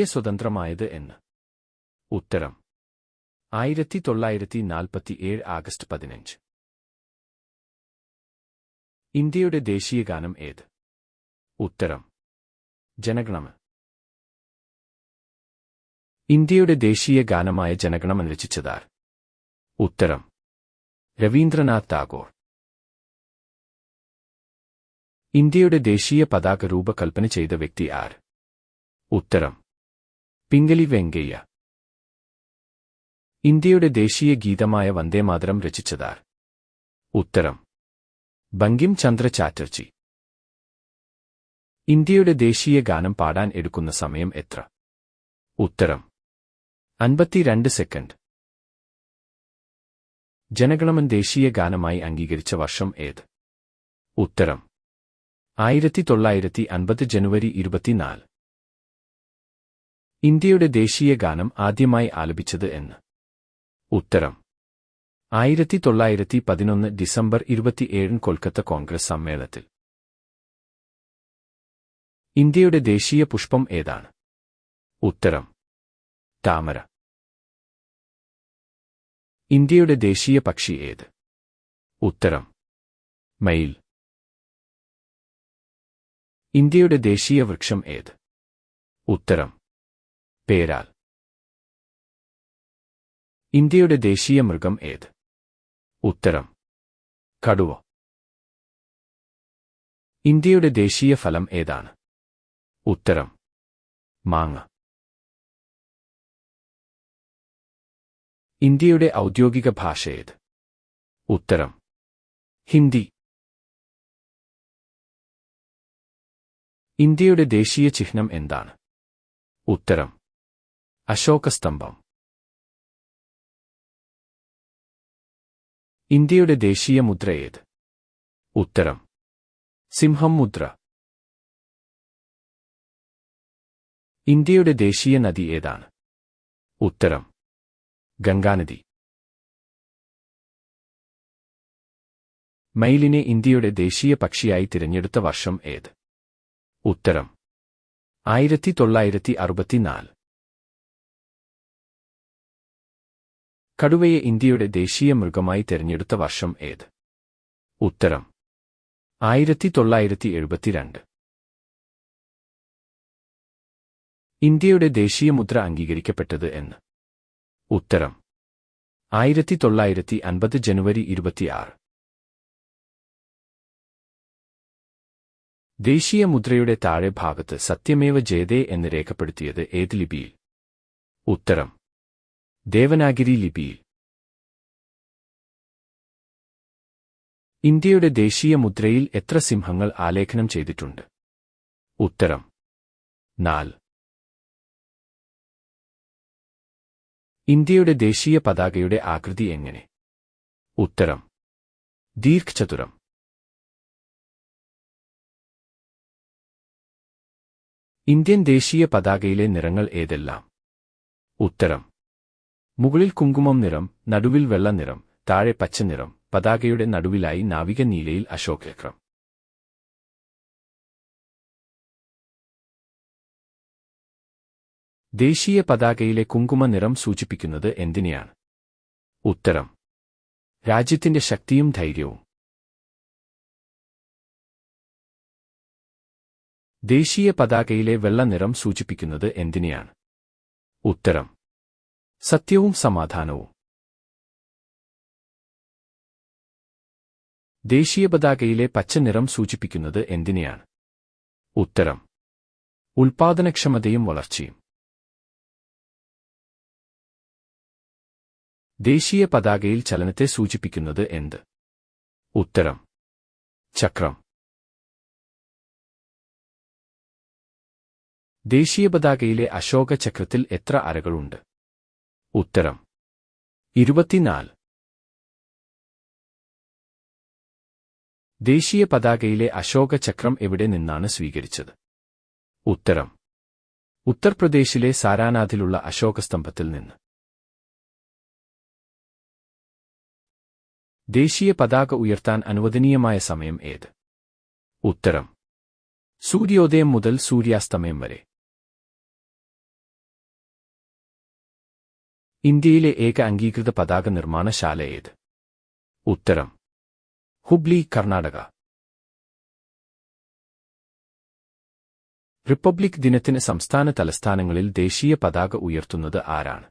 India സ്വതന്ത്രമായത് എന്ന്. ഉത്തരം. ആയിരത്തി തൊള്ളായിരത്തി നാൽപ്പത്തിയേഴ് ആഗസ്റ്റ് പതിനഞ്ച്. ഇന്ത്യയുടെ ദേശീയഗാനം ഏത്? ഉത്തരം. ജനഗണമ ഇന്ത്യയുടെ ദേശീയ ഗാനമായ ജനഗണമൻ രചിച്ചതാർ ഉത്തരം. രവീന്ദ്രനാഥ് ടാഗോർ. ഇന്ത്യയുടെ ദേശീയ പതാക രൂപകൽപ്പന ചെയ്ത വ്യക്തി ആർ. ഉത്തരം. പിംഗലി വെങ്കയ്യ. ഇന്ത്യയുടെ ദേശീയ ഗീതമായ വന്ദേമാതരം രചിച്ചതാർ. ഉത്തരം. ബങ്കിം ചന്ദ്ര ചാറ്റർജി. ഇന്ത്യയുടെ ദേശീയ ഗാനം പാടാൻ എടുക്കുന്ന സമയം എത്ര? ഉത്തരം. അൻപത്തിരണ്ട് സെക്കൻഡ്. ജനഗണമൻ ദേശീയ ഗാനമായി അംഗീകരിച്ച വർഷം ഏത്? ഉത്തരം. ആയിരത്തി തൊള്ളായിരത്തി അൻപത് ജനുവരി ഇരുപത്തിനാല്. ഇന്ത്യയുടെ ദേശീയ ഗാനം ആദ്യമായി ആലപിച്ചത് എന്ന്. ഉത്തരം. ആയിരത്തി തൊള്ളായിരത്തി പതിനൊന്ന് ഡിസംബർ ഇരുപത്തിയേഴിന് കൊൽക്കത്ത കോൺഗ്രസ് സമ്മേളനത്തിൽ. ഇന്ത്യയുടെ ദേശീയ പുഷ്പം ഏതാണ്? ഉത്തരം. താമര. ഇന്ത്യയുടെ ദേശീയ പക്ഷി ഏത്? ഉത്തരം. മയിൽ. ഇന്ത്യയുടെ ദേശീയ വൃക്ഷം ഏത്? ഉത്തരം. പേരാൽ. ഇന്ത്യയുടെ ദേശീയ മൃഗം ഏത്? ഉത്തരം. കടുവ. ഇന്ത്യയുടെ ദേശീയ ഫലം ഏതാണ്? ഉത്തരം. മാങ്ങ. ഇന്ത്യയുടെ ഔദ്യോഗിക ഭാഷ ഏത്? ഉത്തരം. ഹിന്ദി. ഇന്ത്യയുടെ ദേശീയ ചിഹ്നം എന്താണ്? ഉത്തരം. അശോകസ്തംഭം. ഇന്ത്യയുടെ ദേശീയ മുദ്ര ഏത്? ഉത്തരം. സിംഹം മുദ്ര. ഇന്ത്യയുടെ ദേശീയ നദി ഏതാണ്? ഉത്തരം. ഗംഗാനദി. മയിലിനെ ഇന്ത്യയുടെ ദേശീയ പക്ഷിയായി തിരഞ്ഞെടുത്ത വർഷം ഏത്? ഉത്തരം. ആയിരത്തി തൊള്ളായിരത്തി അറുപത്തിനാല് കടുവയെ ഇന്ത്യയുടെ ദേശീയ മൃഗമായി തിരഞ്ഞെടുത്ത വർഷം ഏത്? ഉത്തരം. ആയിരത്തി തൊള്ളായിരത്തി എഴുപത്തിരണ്ട് ഇന്ത്യയുടെ ദേശീയ മുദ്ര അംഗീകരിക്കപ്പെട്ടത് എന്ന്. ഉത്തരം. ആയിരത്തി തൊള്ളായിരത്തി അൻപത് ജനുവരി ഇരുപത്തിയാറ്. ദേശീയ മുദ്രയുടെ താഴെ ഭാഗത്ത് സത്യമേവ ജയതേ എന്ന് രേഖപ്പെടുത്തിയത് ഏത് ലിപിയിൽ? ഉത്തരം. ദേവനാഗിരി ലിപിയിൽ. ഇന്ത്യയുടെ ദേശീയ മുദ്രയിൽ എത്ര സിംഹങ്ങൾ ആലേഖനം ചെയ്തിട്ടുണ്ട്? ഉത്തരം. നാല്. ഇന്ത്യയുടെ ദേശീയ പതാകയുടെ ആകൃതി എങ്ങനെ? ഉത്തരം. ദീർഘചതുരം. ഇന്ത്യൻ ദേശീയ പതാകയിലെ നിറങ്ങൾ ഏതെല്ലാം? ഉത്തരം. മുകളിൽ കുങ്കുമം നിറം നടുവിൽ വെള്ള നിറം താഴെ പച്ച നിറം പതാകയുടെ നടുവിലായി നാവിക നീലയിൽ അശോകചക്രം ദേശീയ പതാകയിലെ കുങ്കുമ നിറം സൂചിപ്പിക്കുന്നത് എന്തിനെയാണ്? ഉത്തരം. രാജ്യത്തിന്റെ ശക്തിയും ധൈര്യവും. ദേശീയ പതാകയിലെ വെള്ള നിറം സൂചിപ്പിക്കുന്നത് എന്തിനെയാണ്? ഉത്തരം. സത്യവും സമാധാനവും. ദേശീയ പതാകയിലെ പച്ച നിറം സൂചിപ്പിക്കുന്നത് എന്തിനെയാണ്? ഉത്തരം. ഉൽപാദനക്ഷമതയും വളർച്ചയും. ദേശീയ പതാകയിൽ ചലനത്തെ സൂചിപ്പിക്കുന്നത് എന്ത്? ഉത്തരം. ചക്രം. ദേശീയ പതാകയിലെ അശോക ചക്രത്തിൽ എത്ര അരകളുണ്ട്? ഉത്തരം. ഇരുപത്തിനാല്. ദേശീയ പതാകയിലെ അശോക ചക്രം എവിടെ നിന്നാണ് സ്വീകരിച്ചത്? ഉത്തരം. ഉത്തർപ്രദേശിലെ സാരാനാഥിലുള്ള അശോകസ്തംഭത്തിൽ നിന്ന്. ദേശീയ പതാക ഉയർത്താൻ അനുവദനീയമായ സമയം ഏത്? ഉത്തരം. സൂര്യോദയം മുതൽ സൂര്യാസ്തമയം വരെ. ഇന്ത്യയിലെ ഏക അംഗീകൃത പതാക നിർമ്മാണശാല ഏത്? ഉത്തരം. ഹുബ്ലി കർണാടക. റിപ്പബ്ലിക് ദിനത്തിന് സംസ്ഥാന തലസ്ഥാനങ്ങളിൽ ദേശീയ പതാക ഉയർത്തുന്നത് ആരാണ്?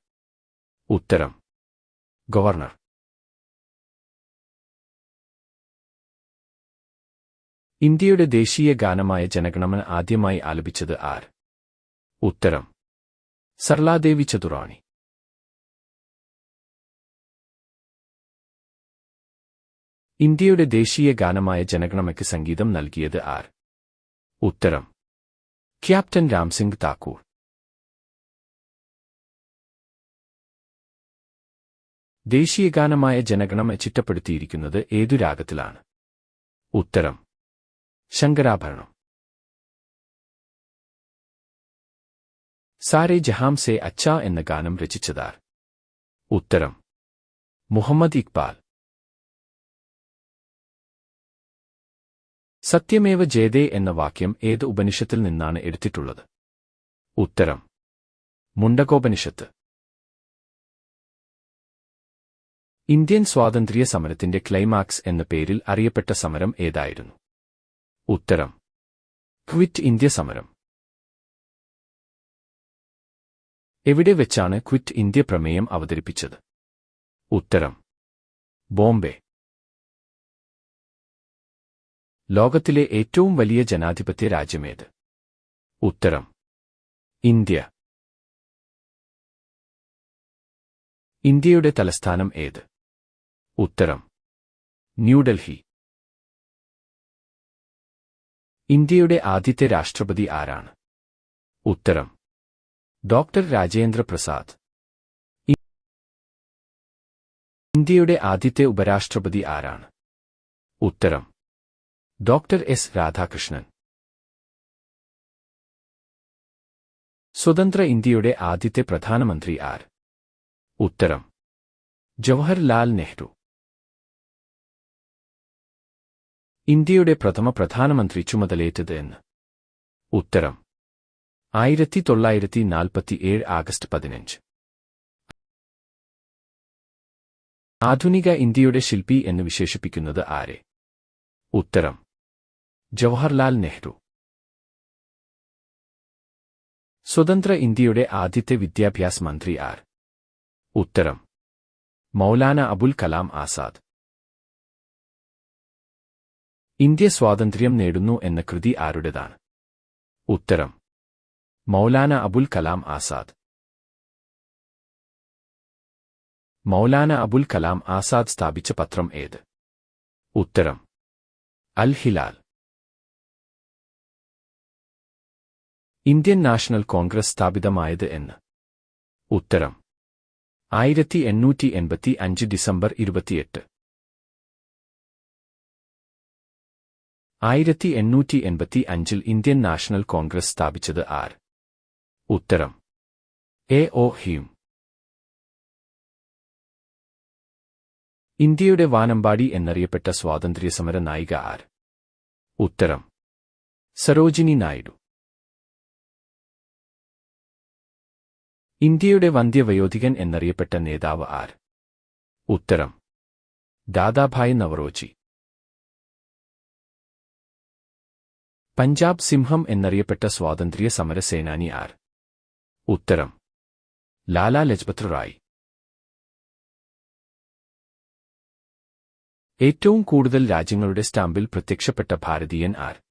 ഉത്തരം. ഗവർണർ. ഇന്ത്യയുടെ ദേശീയ ഗാനമായ ജനഗണമന ആദ്യമായി ആലപിച്ചത് ആർ ഉത്തരം. സർലാദേവി ചതുറാണി. ഇന്ത്യയുടെ ദേശീയ ഗാനമായ ജനഗണമയ്ക്ക് സംഗീതം നൽകിയത് ആർ? ഉത്തരം. ക്യാപ്റ്റൻ രാംസിംഗ് താക്കൂർ. ദേശീയഗാനമായ ജനഗണമ ചിട്ടപ്പെടുത്തിയിരിക്കുന്നത് ഏതു രാഗത്തിലാണ്? ഉത്തരം. ശങ്കരാഭരണം. സാരെ ജഹാം സെ അച്ച എന്ന ഗാനം രചിച്ചതാർ. ഉത്തരം. മുഹമ്മദ് ഇക്ബാൽ. സത്യമേവ ജയതേ എന്ന വാക്യം ഏത് ഉപനിഷത്തിൽ നിന്നാണ് എടുത്തിട്ടുള്ളത്? ഉത്തരം. മുണ്ടകോപനിഷത്ത്. ഇന്ത്യൻ സ്വാതന്ത്ര്യ സമരത്തിന്റെ ക്ലൈമാക്സ് എന്ന പേരിൽ അറിയപ്പെട്ട സമരം ഏതായിരുന്നു? ഉത്തരം. ക്വിറ്റ് ഇന്ത്യ സമരം. എവിടെ വെച്ചാണ് ക്വിറ്റ് ഇന്ത്യ പ്രമേയം അവതരിപ്പിച്ചത്? ഉത്തരം. ബോംബെ. ലോകത്തിലെ ഏറ്റവും വലിയ ജനാധിപത്യ രാജ്യമേത്? ഉത്തരം. ഇന്ത്യ. ഇന്ത്യയുടെ തലസ്ഥാനം ഏത്? ഉത്തരം. ന്യൂഡൽഹി. ഇന്ത്യയുടെ ആദ്യത്തെ രാഷ്ട്രപതി ആരാണ്? ഉത്തരം. ഡോക്ടർ രാജേന്ദ്ര പ്രസാദ്. ഇന്ത്യയുടെ ആദ്യത്തെ ഉപരാഷ്ട്രപതി ആരാണ്? ഉത്തരം. Doctor S Radhakrishnan. സ്വതന്ത്ര ഇന്ത്യയുടെ ആദ്യത്തെ പ്രധാനമന്ത്രി ആർ. ഉത്തരം. ജവഹർലാൽ നെഹ്റു. ഇന്ത്യയുടെ പ്രഥമ പ്രധാനമന്ത്രി ചുമതലയേറ്റത് എന്ന്. ഉത്തരം. ആയിരത്തി തൊള്ളായിരത്തി നാൽപ്പത്തിയേഴ് ആഗസ്റ്റ് പതിനഞ്ച്. ആധുനിക ഇന്ത്യയുടെ ശില്പി എന്ന് വിശേഷിപ്പിക്കുന്നത് ആരെ? ഉത്തരം. ജവഹർലാൽ നെഹ്റു. സ്വതന്ത്ര ഇന്ത്യയുടെ ആദ്യത്തെ വിദ്യാഭ്യാസ മന്ത്രി ആർ. ഉത്തരം. മൗലാന അബുൽ കലാം ആസാദ്. ഇന്ത്യ സ്വാതന്ത്ര്യം നേടുന്നു എന്ന കൃതി ആരുടേതാണ്? ഉത്തരം. മൗലാന അബുൽ കലാം ആസാദ്. മൗലാന അബുൽ കലാം ആസാദ് സ്ഥാപിച്ച പത്രം ഏത്? ഉത്തരം. അൽ ഹിലാൽ. ഇന്ത്യൻ നാഷണൽ കോൺഗ്രസ് സ്ഥാപിതമായത് എന്ന്. ഉത്തരം. ആയിരത്തി എണ്ണൂറ്റി എൺപത്തി അഞ്ച് ഡിസംബർ ഇരുപത്തിയെട്ട്. ആയിരത്തി എണ്ണൂറ്റി എൺപത്തി അഞ്ചിൽ ഇന്ത്യൻ നാഷണൽ കോൺഗ്രസ് സ്ഥാപിച്ചത് ആർ ഉത്തരം. എ. ഒ. ഹ്യൂം. ഇന്ത്യയുടെ വാനമ്പാടി എന്നറിയപ്പെട്ട സ്വാതന്ത്ര്യസമര നായിക ആർ ഉത്തരം. സരോജിനി നായിഡു. ഇന്ത്യയുടെ വന്ധ്യവയോധികൻ എന്നറിയപ്പെട്ട നേതാവ് ആർ ഉത്തരം. ദാദാഭായ് നവറോജി. പഞ്ചാബ് സിംഹം എന്നറിയപ്പെട്ട സ്വാതന്ത്ര്യ സമരസേനാനി ആർ ഉത്തരം. ലാലാ ലജ്പത് റായ്. ഏറ്റവും കൂടുതൽ രാജ്യങ്ങളുടെ സ്റ്റാമ്പിൽ പ്രത്യക്ഷപ്പെട്ട ഭാരതീയൻ ആർ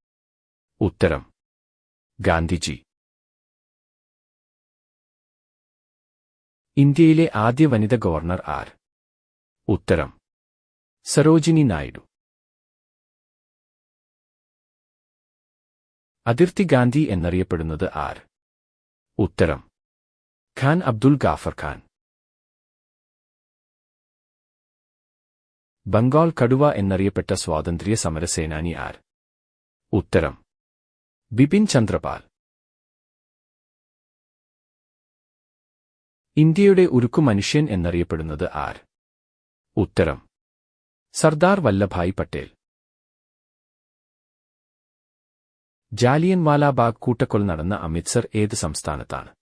ഉത്തരം. ഗാന്ധിജി. ഇന്ത്യയിലെ ആദ്യ വനിത ഗവർണർ ആർ. ഉത്തരം. സരോജിനി നായിഡു. അതിർത്തി ഗാന്ധി എന്നറിയപ്പെടുന്നത് ആർ. ഉത്തരം. ഖാൻ അബ്ദുൽ ഗാഫർ ഖാൻ. ബംഗാൾ കടുവ എന്നറിയപ്പെട്ട സ്വാതന്ത്ര്യ സമരസേനാനി ആർ. ഉത്തരം. ബിപിൻ ചന്ദ്രപാൽ. ഇന്ത്യയുടെ ഉരുക്കു മനുഷ്യൻ എന്നറിയപ്പെടുന്നത് ആർ. ഉത്തരം. സർദാർ വല്ലഭായ് പട്ടേൽ. ജാലിയൻവാലാബാഗ് കൂട്ടക്കൊല നടന്ന അമൃത്സർ ഏത് സംസ്ഥാനത്താണ്?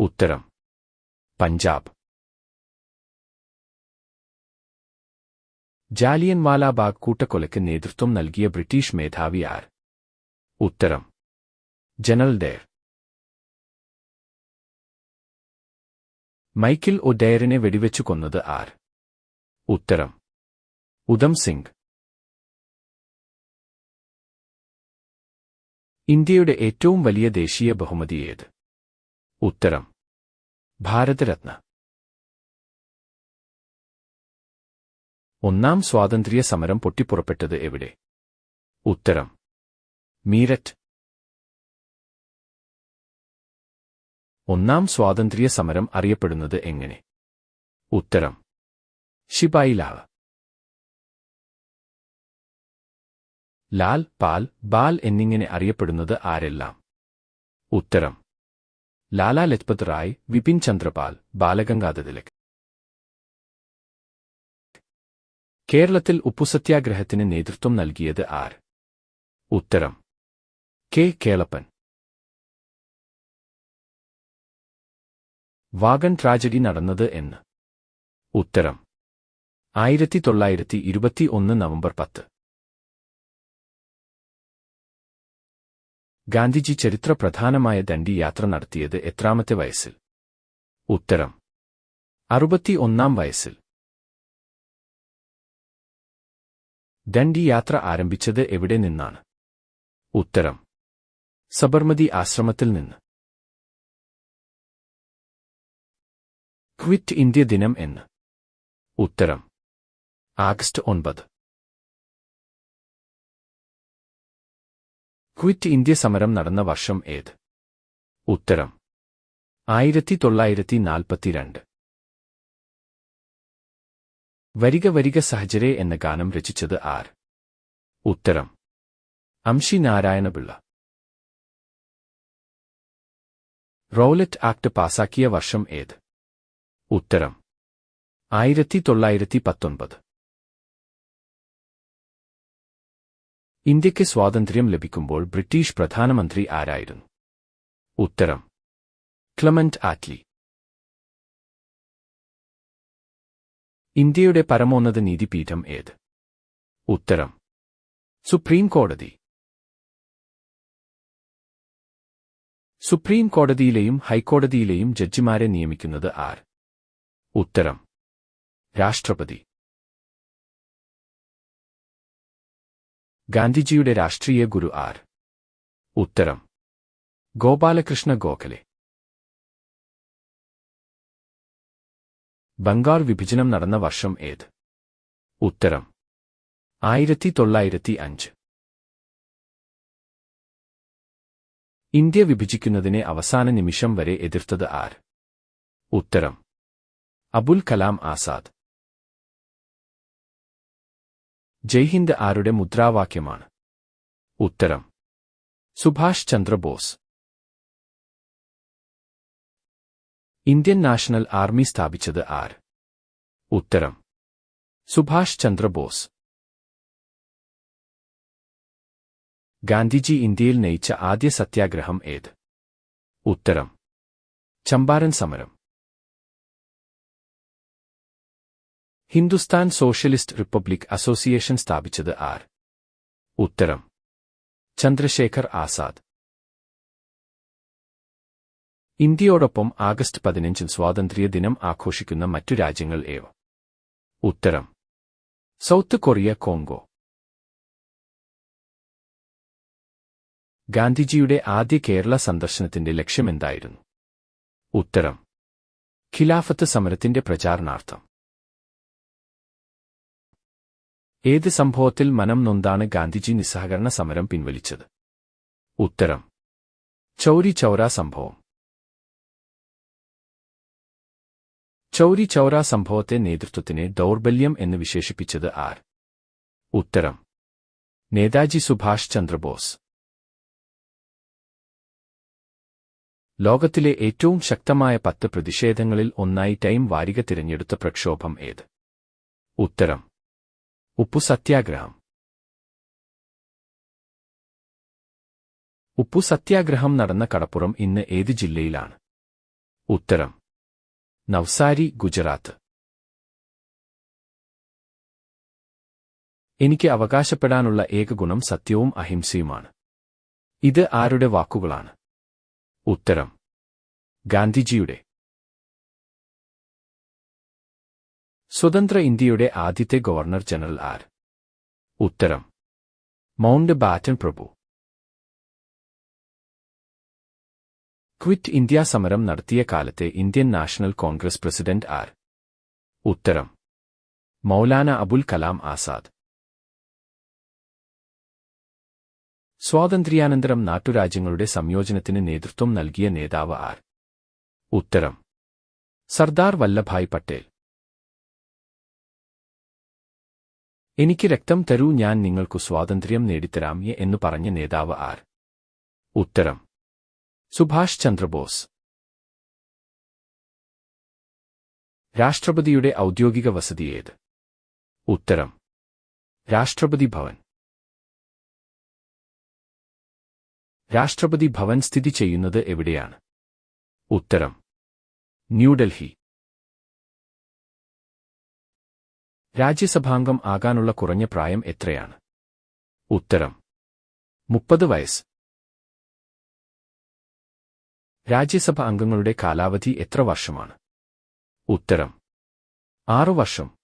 ഉത്തരം. പഞ്ചാബ്. ജാലിയൻവാലാബാഗ് കൂട്ടക്കൊലയ്ക്ക് നേതൃത്വം നൽകിയ ബ്രിട്ടീഷ് മേധാവി ആർ. ഉത്തരം. ജനറൽ ഡേർ മൈക്കിൾ ഒഡെയറിനെ വെടിവെച്ചു കൊന്നത് ആർ? ഉത്തരം. ഉദം സിംഗ്. ഇന്ത്യയുടെ ഏറ്റവും വലിയ ദേശീയ ബഹുമതി ഏത്? ഉത്തരം. ഭാരതരത്ന. ഒന്നാം സ്വാതന്ത്ര്യ സമരം പൊട്ടിപ്പുറപ്പെട്ടത് എവിടെ? ഉത്തരം. മീററ്റ്. ഒന്നാം സ്വാതന്ത്ര്യ സമരം അറിയപ്പെടുന്നത് എങ്ങനെ? ഉത്തരം. ശിപായി ലാൽ പാൽ ബാൽ എന്നിങ്ങനെ അറിയപ്പെടുന്നത് ആരെല്ലാം? ഉത്തരം. ലാലാ ലജ്പത് റായ് വിപിൻ ചന്ദ്രപാൽ ബാലഗംഗാധര തിലക് കേരളത്തിൽ ഉപ്പുസത്യാഗ്രഹത്തിന് നേതൃത്വം നൽകിയത് ആർ? ഉത്തരം. കെ. കേളപ്പൻ. വാഗൺ ട്രാജഡി നടന്നത് എന്ന്. ഉത്തരം. ആയിരത്തി തൊള്ളായിരത്തി ഇരുപത്തി ഒന്ന് നവംബർ പത്ത്. ഗാന്ധിജി ചരിത്ര പ്രധാനമായ ദണ്ഡി യാത്ര നടത്തിയത് എത്രാമത്തെ വയസ്സിൽ? ഉത്തരം. അറുപത്തി ഒന്നാം വയസ്സിൽ. ദണ്ഡി യാത്ര ആരംഭിച്ചത് എവിടെ നിന്നാണ്? ഉത്തരം. സബർമതി ആശ്രമത്തിൽ നിന്ന്. ക്വിറ്റ് ഇന്ത്യ ദിനം എന്ന്. ഉത്തരം. ആഗസ്റ്റ് ഒൻപത്. ക്വിറ്റ് ഇന്ത്യ സമരം നടന്ന വർഷം ഏത്? ഉത്തരം. ആയിരത്തി തൊള്ളായിരത്തി നാൽപ്പത്തിരണ്ട് വരിക വരിക സഹജരെ എന്ന ഗാനം രചിച്ചത് ആർ. ഉത്തരം. അംഷി നാരായണപിള്ള. റോലറ്റ് ആക്ട് പാസാക്കിയ വർഷം ഏത്? ഉത്തരം. ആയിരത്തി തൊള്ളായിരത്തി പത്തൊൻപത് ഇന്ത്യയ്ക്ക് സ്വാതന്ത്ര്യം ലഭിക്കുമ്പോൾ ബ്രിട്ടീഷ് പ്രധാനമന്ത്രി ആരായിരുന്നു? ഉത്തരം. Clement Attlee. ഇന്ത്യയുടെ പരമോന്നത നീതിപീഠം ഏത്? ഉത്തരം. സുപ്രീം കോടതി. സുപ്രീം കോടതിയിലെയും ഹൈക്കോടതിയിലെയും ജഡ്ജിമാരെ നിയമിക്കുന്നത് ആർ? ഉത്തരം. രാഷ്ട്രപതി. ഗാന്ധിജിയുടെ രാഷ്ട്രീയ ഗുരു ആർ. ഉത്തരം. ഗോപാലകൃഷ്ണ ഗോഖലെ. ബംഗാൾ വിഭജനം നടന്ന വർഷം ഏത്? ഉത്തരം. ആയിരത്തി തൊള്ളായിരത്തി അഞ്ച് ഇന്ത്യ വിഭജിക്കുന്നതിനെ അവസാന നിമിഷം വരെ എതിർത്തത് ആർ. ഉത്തരം. അബുൽ കലാം ആസാദ്. ജയ്ഹിന്ദ് ആരുടെ മുദ്രാവാക്യമാണ്? ഉത്തരം. Subhash Chandra Bose Indian National Army സ്ഥാപിച്ചത് ആർ ഉത്തരം. സുഭാഷ് ചന്ദ്രബോസ് ഗാന്ധിജി ഇന്ത്യയിൽ നയിച്ച ആദ്യ സത്യാഗ്രഹം ഏത്? ഉത്തരം. ചമ്പാരൻ സമരം. ഹിന്ദുസ്ഥാൻ സോഷ്യലിസ്റ്റ് റിപ്പബ്ലിക് അസോസിയേഷൻ സ്ഥാപിച്ചത് ആർ? ഉത്തരം. ചന്ദ്രശേഖർ ആസാദ്. ഇന്ത്യയോടൊപ്പം ആഗസ്റ്റ് പതിനഞ്ചിൽ സ്വാതന്ത്ര്യ ദിനം ആഘോഷിക്കുന്ന മറ്റു രാജ്യങ്ങൾ ഏവ? ഉത്തരം. South Korea Congo. ഗാന്ധിജിയുടെ ആദ്യ കേരള സന്ദർശനത്തിന്റെ ലക്ഷ്യമെന്തായിരുന്നു? ഉത്തരം. ഖിലാഫത്ത് സമരത്തിന്റെ പ്രചാരണാർത്ഥം. ഏത് സംഭവത്തിൽ മനം നൊന്താണ് ഗാന്ധിജി നിസ്സഹകരണ സമരം പിൻവലിച്ചത്? ഉത്തരം. ചൗരി ചൗര സംഭവം. ചൗരി ചൗര സംഭവത്തെ നേതൃത്വത്തിനെ ദൗർബല്യം എന്ന് വിശേഷിപ്പിച്ചത് ആർ? ഉത്തരം. നേതാജി സുഭാഷ് ചന്ദ്രബോസ്. ലോകത്തിലെ ഏറ്റവും ശക്തമായ പത്ത് പ്രതിഷേധങ്ങളിൽ ഒന്നായി ടൈം വാരിക തിരഞ്ഞെടുത്ത പ്രക്ഷോഭം ഏത്? ഉത്തരം. ഉപ്പു സത്യാഗ്രഹം. ഉപ്പു സത്യാഗ്രഹം നടന്ന കടപ്പുറം ഇന്ന് ഏത് ജില്ലയിലാണ്? ഉത്തരം. നവ്സാരി ഗുജറാത്ത്. എനിക്ക് അവകാശപ്പെടാനുള്ള ഏക ഗുണം സത്യവും അഹിംസയുമാണ്. ഇത് ആരുടെ വാക്കുകളാണ്? ഉത്തരം. ഗാന്ധിജിയുടെ. സ്വതന്ത്ര ഇന്ത്യയുടെ ആദ്യത്തെ ഗവർണർ ജനറൽ ആർ. ഉത്തരം. മൗണ്ട് ബാറ്റൻ പ്രഭു. ക്വിറ്റ് ഇന്ത്യ സമരം നടത്തിയ കാലത്തെ ഇന്ത്യൻ നാഷണൽ കോൺഗ്രസ് പ്രസിഡന്റ് ആർ. ഉത്തരം. മൗലാന അബുൽ കലാം ആസാദ്. സ്വാതന്ത്ര്യാനന്തരം നാട്ടുരാജ്യങ്ങളുടെ സംയോജനത്തിന് നേതൃത്വം നൽകിയ നേതാവ് ആർ. ഉത്തരം. സർദാർ വല്ലഭായ് പട്ടേൽ. എനിക്ക് രക്തം തരൂ ഞാൻ നിങ്ങൾക്കു സ്വാതന്ത്ര്യം നേടിത്തരാം എന്നു പറഞ്ഞ നേതാവ് ആർ? ഉത്തരം. സുഭാഷ് ചന്ദ്രബോസ്. രാഷ്ട്രപതിയുടെ ഔദ്യോഗിക വസതി ഏത്? ഉത്തരം. രാഷ്ട്രപതി ഭവൻ. രാഷ്ട്രപതി ഭവൻ സ്ഥിതി ചെയ്യുന്നത് എവിടെയാണ്? ഉത്തരം. ന്യൂഡൽഹി രാജ്യസഭാംഗം ആകാനുള്ള കുറഞ്ഞ പ്രായം എത്രയാണ്? ഉത്തരം. മുപ്പത് വയസ്സ്. രാജ്യസഭ അംഗങ്ങളുടെ കാലാവധി എത്ര വർഷമാണ്? ഉത്തരം. ആറു വർഷം.